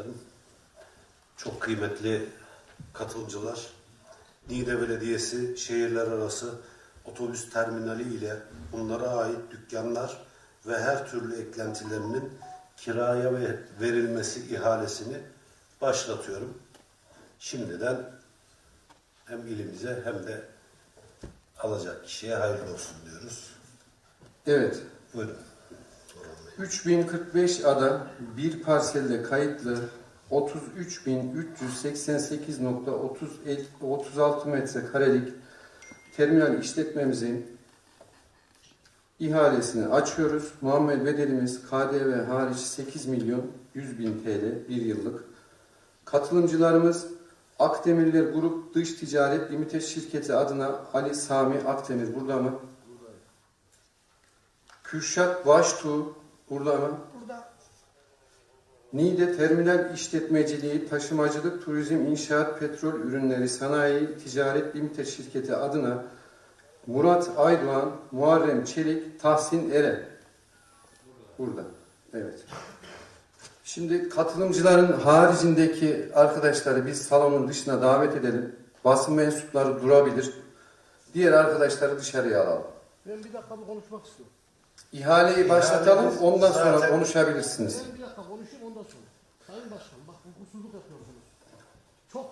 Başkanım. Çok kıymetli katılımcılar. Niğde Belediyesi şehirler arası otobüs terminali ile bunlara ait dükkanlar ve her türlü eklentilerinin kiraya ve verilmesi ihalesini başlatıyorum. Şimdiden hem ilimize hem de alacak kişiye hayırlı olsun diyoruz. Evet. Buyurun. 3045 ada bir parselde kayıtlı 33.388.36 metrekarelik terminal işletmemizin ihalesini açıyoruz. Muammer bedelimiz KDV hariç 8 milyon 100 bin TL bir yıllık. Katılımcılarımız Akdemirler Grup Dış Ticaret Limited Şirketi adına Ali Sami Akdemir burada mı? Kürşat Baştuğ burada mı? Burada Niğde Terminal İşletmeciliği, Taşımacılık, Turizm, İnşaat, Petrol Ürünleri Sanayi Ticaret Limited Şirketi adına Murat Aydoğan, Muharrem Çelik, Tahsin Eren. Burada. Evet. Şimdi katılımcıların haricindeki arkadaşları biz salonun dışına davet edelim. Basın mensupları durabilir. Diğer arkadaşları dışarıya alalım. ben bir dakika bir konuşmak istiyorum. İhaleyi başlatalım, ondan sonra Zaten- konuşabilirsiniz. Ben bir dakika konuşayım ondan sonra. Sayın Başkan bak hukuksuzluk yapıyorsunuz. Çok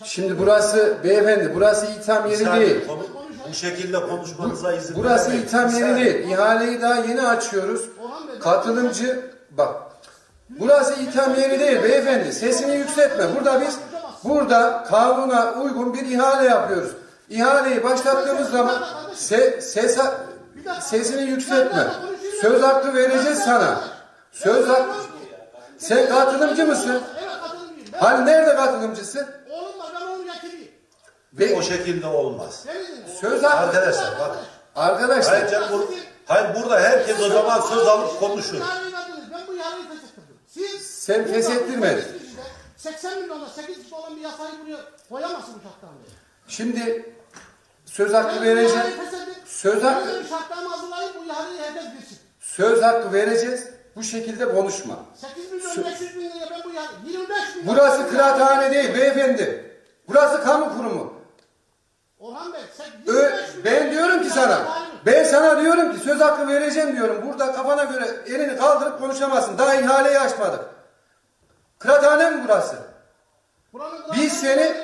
bir. Şimdi burası beyefendi, burası itham yeri Saniye, değil. konu- bu şekilde konuşmanıza izin Burası veremeyiz. itham Bir yeri değil. İhaleyi daha yeni açıyoruz. Katılımcı bak. Burası itham yeri değil beyefendi. Sesini yükseltme. Burada biz burada kanuna uygun bir ihale yapıyoruz. İhaleyi başlattığımız zaman se, ses, sesini yükseltme. Söz hakkı vereceğiz sana. Söz hakkı. Sen katılımcı mısın? Evet katılımcıyım. Ben, Hani nerede katılımcısı? oğlum var ben onu getireyim. Be- O şekilde olmaz. Söz hakkı. Arkadaşlar bak. Arkadaşlar. Hayır, canım, bur- hayır burada herkes o zaman söz alıp konuşur. Sen feshettirmedin. bu ilişkide 80 milyonda 8 kişi olan bir yasayı buraya koyamazsın beri. Şimdi söz hakkı vereceğim. Söz hakkı hazırlayın bu ihaleyi herkes bilsin. söz hakkı vereceğiz. Bu şekilde konuşma. 8 milyon 500 bin liraya ben bu ihale 25 milyon. Burası kıraathane değil beyefendi. Burası kamu kurumu. Orhan Bey sen Ö- 25 milyon- ben diyorum ki sana, ben sana diyorum ki söz hakkı vereceğim diyorum. Burada kafana göre elini kaldırıp konuşamazsın. Daha ihaleyi açmadık. Kıraathane mi burası? Buranın Biz seni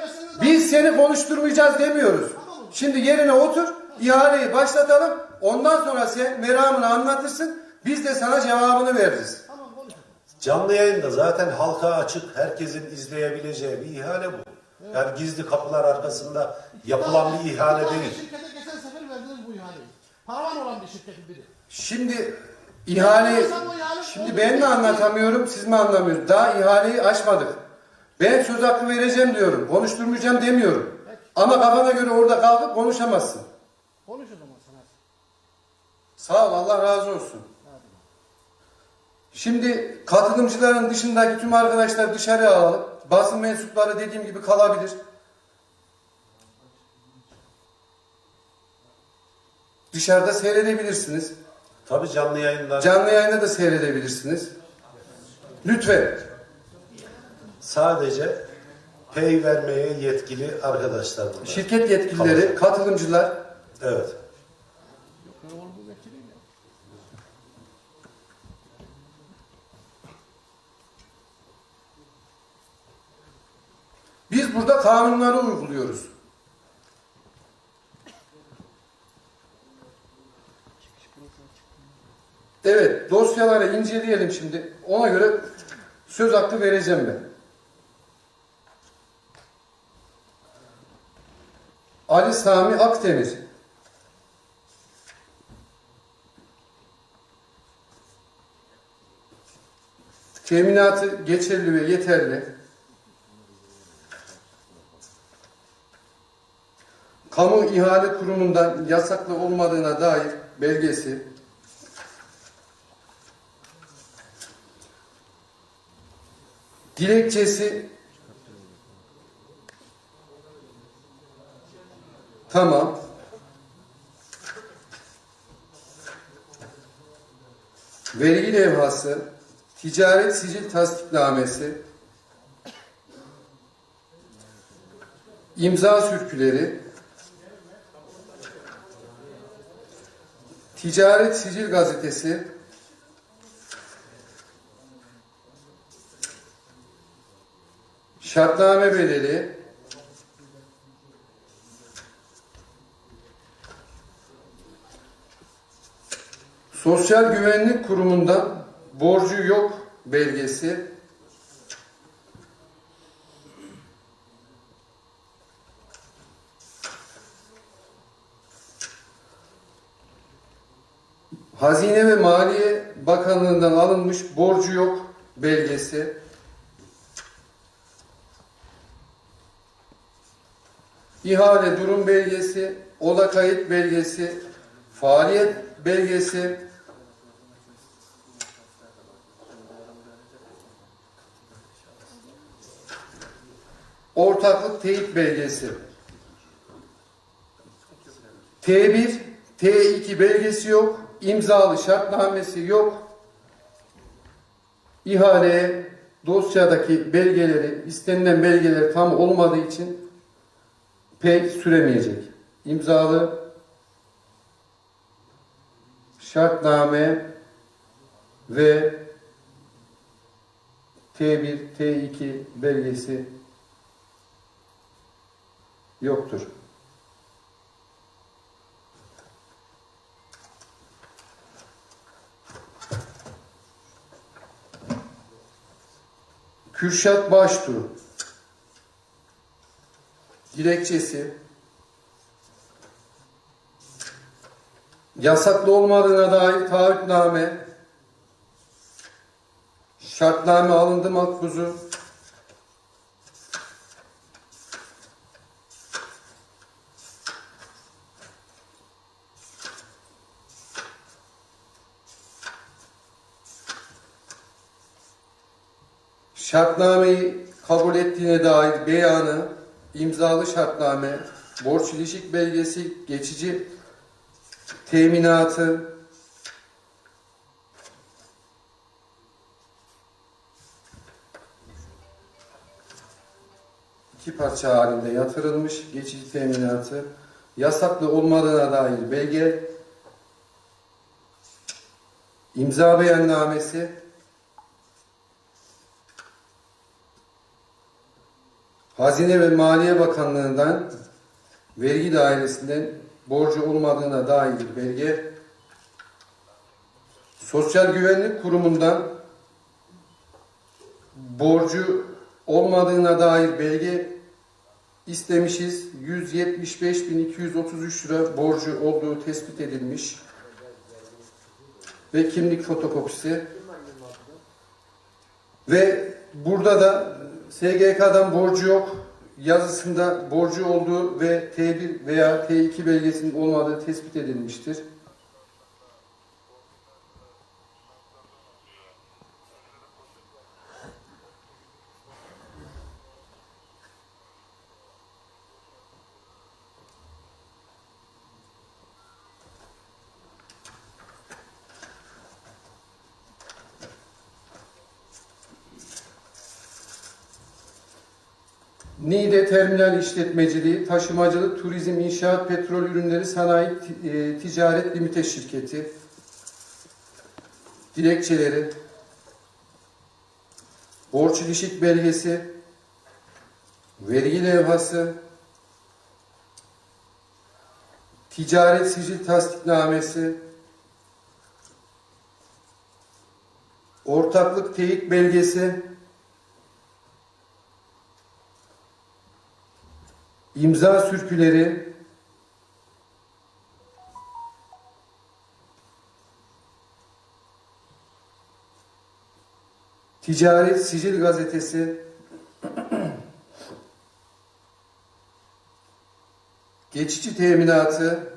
biz seni konuşturmayacağız demiyoruz. Şimdi yerine otur, ihaleyi başlatalım. Ondan sonra sen meramını anlatırsın. Biz de sana cevabını veririz. Canlı yayında zaten halka açık, herkesin izleyebileceği bir ihale bu. Yani gizli kapılar arkasında yapılan bir ihale değil. Şirkete geçen sefer verdiniz bu ihaleyi. Paravan olan bir şirketin biri. Şimdi ihale şimdi ben mi anlatamıyorum siz mi anlamıyorsunuz? Daha ihaleyi açmadık. Ben söz hakkı vereceğim diyorum. Konuşturmayacağım demiyorum. Ama kafana göre orada kalkıp konuşamazsın. Konuş o zaman sana. Sağ ol Allah razı olsun. Şimdi katılımcıların dışındaki tüm arkadaşlar dışarı alalım. Basın mensupları dediğim gibi kalabilir. Dışarıda seyredebilirsiniz. Tabii canlı yayınlar Canlı yayında da seyredebilirsiniz. Lütfen. sadece pay vermeye yetkili arkadaşlar bunlar. Şirket yetkilileri, katılımcılar Evet. biz burada kanunları uyguluyoruz. Evet, dosyaları inceleyelim şimdi. Ona göre söz hakkı vereceğim ben. Ali Sami Akdemir. Teminatı geçerli ve yeterli. Kamu ihale kurumundan yasaklı olmadığına dair belgesi. Dilekçesi Tamam. Vergi levhası, ticaret sicil tasdiknamesi, imza sürküleri, ticaret sicil gazetesi, şartname bedeli, Sosyal Güvenlik Kurumu'ndan borcu yok belgesi, Hazine ve Maliye Bakanlığı'ndan alınmış borcu yok belgesi, ihale durum belgesi, oda kayıt belgesi, faaliyet belgesi, ortaklık teyit belgesi, T1, T2 belgesi yok, imzalı şartnamesi yok, ihaleye dosyadaki belgeleri, istenilen belgeler tam olmadığı için pek süremeyecek. İmzalı şartname ve T1, T2 belgesi yoktur. Kürşat Baştu dilekçesi. Yasaklı olmadığına dair taahhütname. Şartname alındı makbuzu şartnameyi kabul ettiğine dair beyanı, imzalı şartname, borç ilişik belgesi, geçici teminatı, iki parça halinde yatırılmış geçici teminatı, yasaklı olmadığına dair belge, imza beyannamesi, Hazine ve Maliye Bakanlığı'ndan vergi dairesinden borcu olmadığına dair belge, Sosyal Güvenlik Kurumu'ndan borcu olmadığına dair belge istemişiz. 175.233 lira borcu olduğu tespit edilmiş. Ve kimlik fotokopisi. Ve burada da SGK'dan borcu yok. Yazısında borcu olduğu ve T1 veya T2 belgesinin olmadığı tespit edilmiştir. Niğde Terminal İşletmeciliği, Taşımacılık, Turizm, İnşaat, Petrol Ürünleri Sanayi e, Ticaret Limited Şirketi. Dilekçeleri, borç ilişik belgesi, vergi levhası, ticaret sicil tasdiknamesi, ortaklık teyit belgesi, imza sürküleri, Ticaret Sicil Gazetesi, geçici teminatı,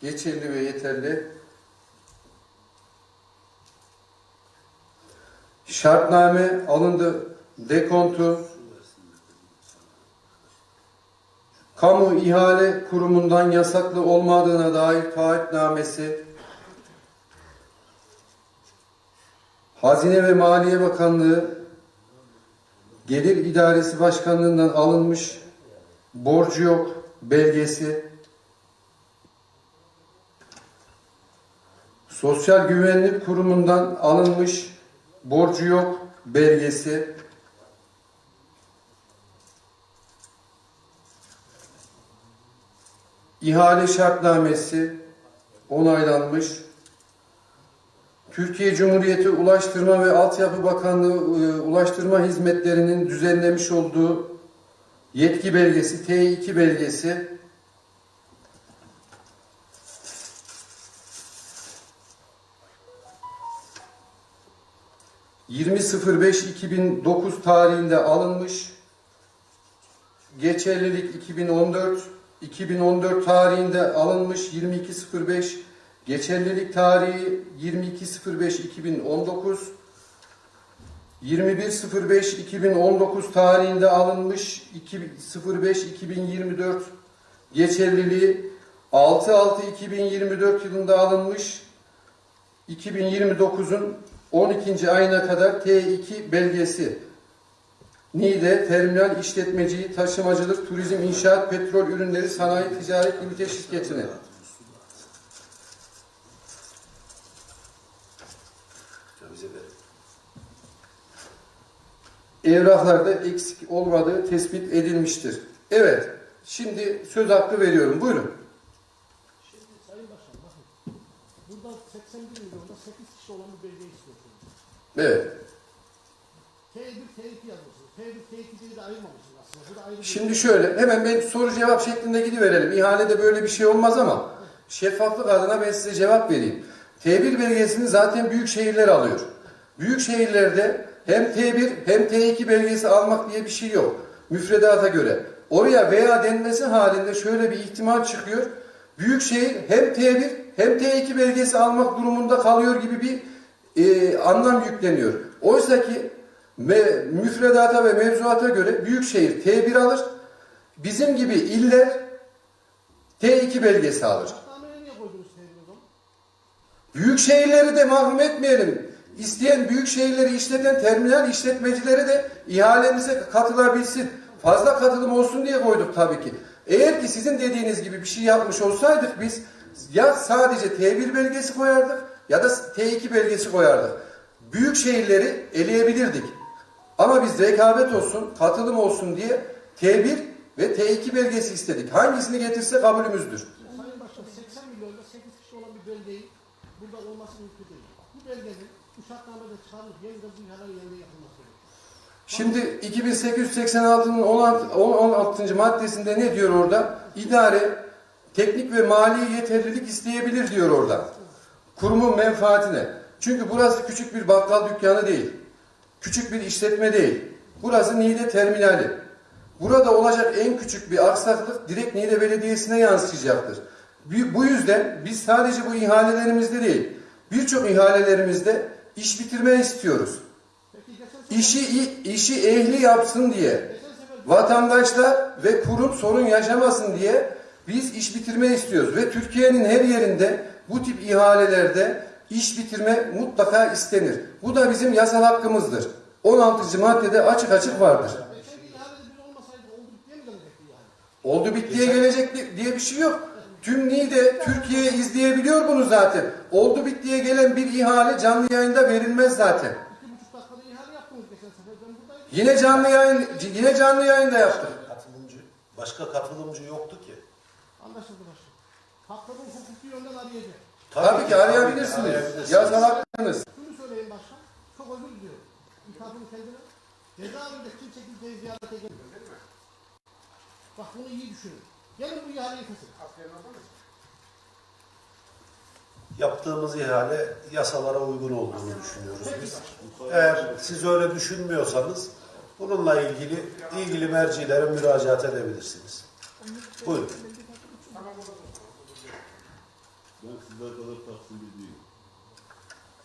geçerli ve yeterli, şartname alındı, dekontu, Kamu ihale kurumundan yasaklı olmadığına dair taahhütnamesi, Hazine ve Maliye Bakanlığı Gelir İdaresi Başkanlığından alınmış borcu yok belgesi, Sosyal Güvenlik Kurumu'ndan alınmış borcu yok belgesi, ihale şartnamesi onaylanmış, Türkiye Cumhuriyeti Ulaştırma ve Altyapı Bakanlığı e, Ulaştırma Hizmetlerinin düzenlemiş olduğu yetki belgesi, T2 belgesi, ...20.05.2009 tarihinde alınmış... ...geçerlilik 2014... ...2014 tarihinde alınmış 22.05... ...geçerlilik tarihi 22.05.2019... 21.05.2019 tarihinde alınmış 2.05.2024 geçerliliği 6.6.2024 yılında alınmış 2029'un 12. ayına kadar T2 belgesi NİDE Terminal İşletmeciyi Taşımacılık Turizm İnşaat Petrol Ürünleri Sanayi Ticaret Limited Şirketi'ne evraklarda eksik olmadığı tespit edilmiştir. Evet, şimdi söz hakkı veriyorum. Buyurun. Şimdi Sayın Başkan bakın. Burada 81 milyonda 8 kişi olan bir belge istiyorsunuz. Evet. T1, T2 yazmışsınız. T1, T2'yi de ayırmamışsınız aslında. Bu da ayrı bir Şimdi şöyle, hemen ben soru cevap şeklinde gidiverelim. İhalede böyle bir şey olmaz ama şeffaflık adına ben size cevap vereyim. T1 belgesini zaten büyük şehirler alıyor. Büyük şehirlerde hem T1 hem T2 belgesi almak diye bir şey yok. Müfredata göre. Oraya veya denmesi halinde şöyle bir ihtimal çıkıyor. Büyük şehir hem T1 hem T2 belgesi almak durumunda kalıyor gibi bir e, anlam yükleniyor. Oysa ki me, müfredata ve mevzuata göre büyükşehir T1 alır. Bizim gibi iller T2 belgesi alır. Şartnameye niye koydunuz T1 o zaman? Büyük şehirleri de mahrum etmeyelim. İsteyen büyük şehirleri işleten terminal işletmecileri de ihalemize katılabilsin. Fazla katılım olsun diye koyduk tabii ki. Eğer ki sizin dediğiniz gibi bir şey yapmış olsaydık biz ya sadece T1 belgesi koyardık ya da T2 belgesi koyardık. Büyük şehirleri eleyebilirdik. Ama biz rekabet olsun, katılım olsun diye T1 ve T2 belgesi istedik. Hangisini getirse kabulümüzdür. Sayın Başkan 80 milyonda 8 kişi olan bir belgeyi burada olması mümkün değil. Bu belgenin bu şartnamede çıkarılıp yeniden bu ihalenin yerine yapılması gerekiyor. Şimdi 2886'nın 16, 16. maddesinde ne diyor orada? İdare teknik ve mali yeterlilik isteyebilir diyor orada. Kurumun menfaatine. Çünkü burası küçük bir bakkal dükkanı değil. Küçük bir işletme değil. Burası Niğde terminali. Burada olacak en küçük bir aksaklık direkt Niğde Belediyesi'ne yansıyacaktır. Bu yüzden biz sadece bu ihalelerimizde değil, birçok ihalelerimizde iş bitirme istiyoruz. İşi işi ehli yapsın diye, vatandaşlar ve kurum sorun yaşamasın diye biz iş bitirme istiyoruz ve Türkiye'nin her yerinde bu tip ihalelerde iş bitirme mutlaka istenir. Bu da bizim yasal hakkımızdır. 16. maddede açık açık vardır. oldu bittiye gelecek di- diye bir şey yok. Tüm Niğde, Türkiye izleyebiliyor bunu zaten. Oldu bittiye gelen bir ihale canlı yayında verilmez zaten. Yine canlı yayın yine canlı yayında yaptık. Katılımcı, başka katılımcı yoktu ki. Anlaşıldı başkan. Hakların hukuki yönden arayacak. Tabii ki arayabilirsiniz. arayabilirsiniz. Yasal hakkınız. Şunu söyleyeyim başkan. Çok özür diliyorum. İltifatını kendine. Cezaevinde kimse kimseyi ziyarete gelmiyor. Bak bunu iyi düşünün. Gelin bu ihaleyi kesin. Yaptığımız ihale yasalara uygun olduğunu düşünüyoruz biz. Eğer siz öyle düşünmüyorsanız bununla ilgili ilgili mercilere müracaat edebilirsiniz. Buyurun. Ben sizler kadar taksimci değilim.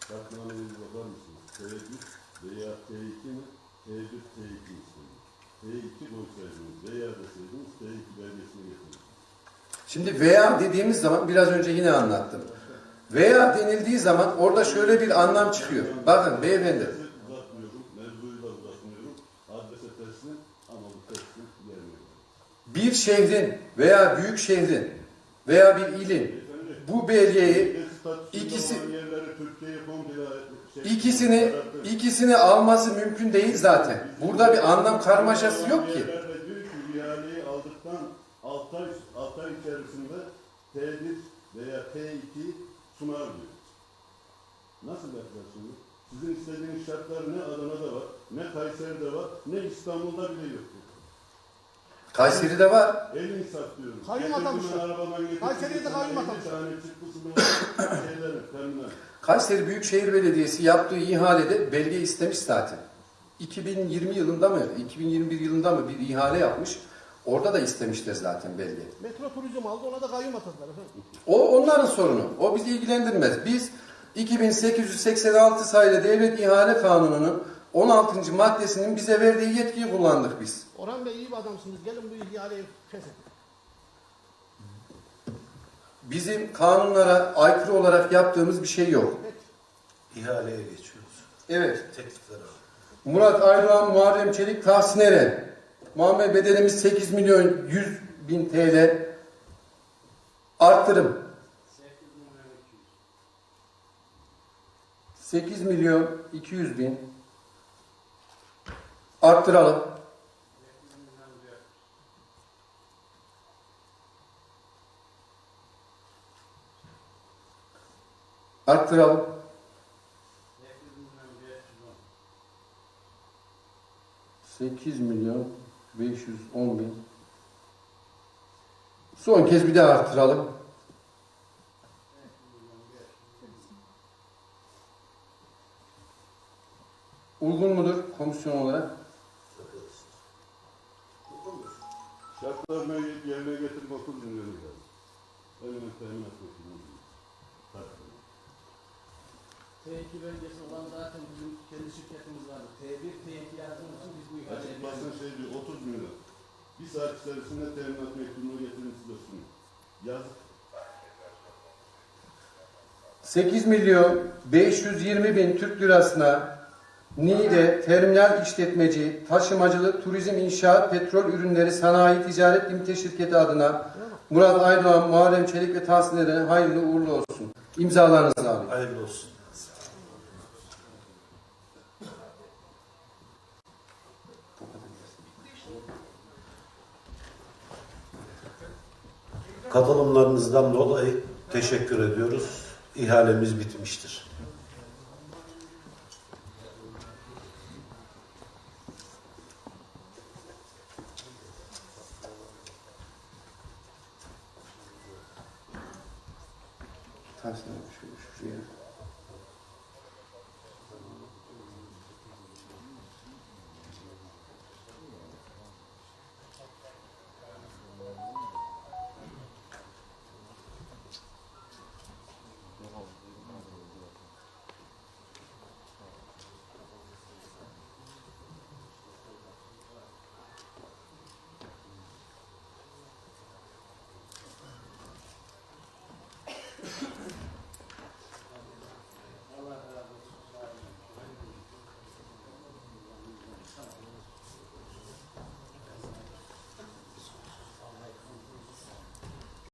Şartnamenize bakar mısınız? T3 veya T2 mi? T1, T2 istedim. T2 koysaydınız veya deseydiniz T2 belgesini getirin. Şimdi veya dediğimiz zaman biraz önce yine anlattım. Veya denildiği zaman orada şöyle bir anlam çıkıyor. Bakın beyefendi. Bir şehrin veya büyük şehrin veya bir ilin bu belgeyi ikisi şey, ikisini ikisini alması mümkün değil zaten. Burada bir anlam karmaşası yok ki. Aldıktan 6 ay, 6 ay içerisinde T1 veya T2 sunar diyor. Nasıl yapacağız şimdi? Sizin istediğiniz şartlar ne Adana'da var, ne Kayseri'de var, ne İstanbul'da bile yok. Kayseri'de var. El insaf diyorum. Kayyum atamışlar. ben arabadan getirdim. Kayseri'ye de kayyum atamışlar. Kayseri Büyükşehir Belediyesi yaptığı ihalede belge istemiş zaten. 2020 yılında mı, 2021 yılında mı bir ihale yapmış. Orada da istemişler zaten belge. Metro turizm aldı ona da kayyum atadılar. O onların sorunu. O bizi ilgilendirmez. Biz 2886 sayılı Devlet İhale Kanunu'nun 16. maddesinin bize verdiği yetkiyi kullandık biz. Orhan Bey iyi bir adamsınız. Gelin bu ihaleyi feshedin. Bizim kanunlara aykırı olarak yaptığımız bir şey yok. İhaleye geçiyoruz. Evet. Teklifler alalım. Murat Aydoğan, Muharrem Çelik, Tahsin Eren. Muammer bedelimiz 8 milyon 100 bin TL. Arttırım. 8 milyon 200 bin. Arttıralım. Arttıralım. Sekiz milyon 510 bin. Son kez bir daha arttıralım. Uygun mudur komisyon olarak? Şartlarını yerine getirip 30 milyon lazım. Önüne temin etmek için. T2 bölgesi olan zaten bizim kendi şirketimiz vardı. T1, T2 yazdığımız için biz bu ihaleyi Açıklasın şey diyor 30 milyon. Bir saat içerisinde teminat mektubunu getirin size sunun. Yazık. 8 milyon 520 bin Türk lirasına NİDE, terminal işletmeci, taşımacılık, turizm, inşaat, petrol ürünleri, sanayi, ticaret limite şirketi adına Murat Aydoğan, Muharrem Çelik ve Tahsin Eren'e hayırlı uğurlu olsun. İmzalarınızı alayım. Hayırlı olsun. Katılımlarınızdan dolayı teşekkür ediyoruz. İhalemiz bitmiştir.